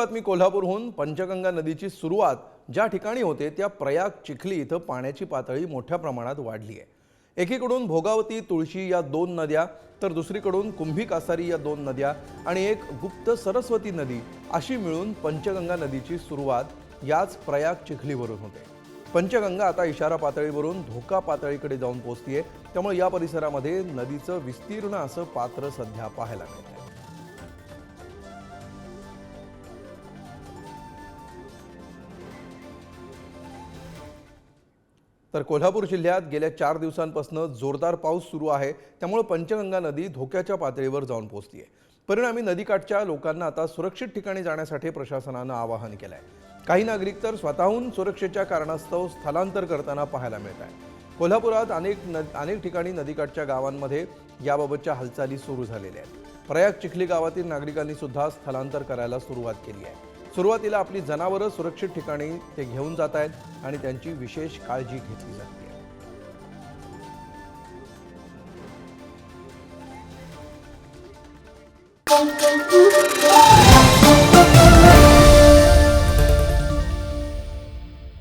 मी कोल्हापूरहून पंचगंगा नदीची सुरुवात ज्या ठिकाणी होते त्या प्रयाग चिखली इथं पाण्याची पातळी मोठ्या प्रमाणात वाढली आहे. एकीकडून भोगावती तुळशी या दोन नद्या तर दुसरीकडून कुंभी कासारी या दोन नद्या आणि एक गुप्त सरस्वती नदी अशी मिळून पंचगंगा नदीची सुरुवात याच प्रयाग चिखलीवरून होते. पंचगंगा आता इशारा पातळीवरून धोका पातळीकडे जाऊन पोहोचतीये त्यामुळे या परिसरामध्ये नदीचं विस्तीर्ण असं पात्र सध्या पाहायला मिळत तर कोल्हापूर जिल्ह्यात गेल्या चार दिवसांपासून जोरदार पाऊस सुरू आहे. त्यामुळे पंचगंगा नदी धोक्याच्या पातळीवर जाऊन पोहोचली आहे परिणामी नदीकाठच्या लोकांना आता सुरक्षित ठिकाणी जाण्यासाठी प्रशासनानं आवाहन केलं आहे काही नागरिक तर स्वतःहून सुरक्षेच्या कारणास्तव स्थलांतर करताना पाहायला मिळत आहे कोल्हापुरात अनेक न अनेक ठिकाणी नदीकाठच्या गावांमध्ये याबाबतच्या हालचाली सुरू झालेल्या आहेत. प्रयाग चिखली गावातील नागरिकांनी सुद्धा स्थलांतर करायला सुरुवात केली आहे. सुरुवातीला आपली जनावरं सुरक्षित ठिकाणी ते घेऊन जात आहेत आणि त्यांची विशेष काळजी घेतली जाते Thank you.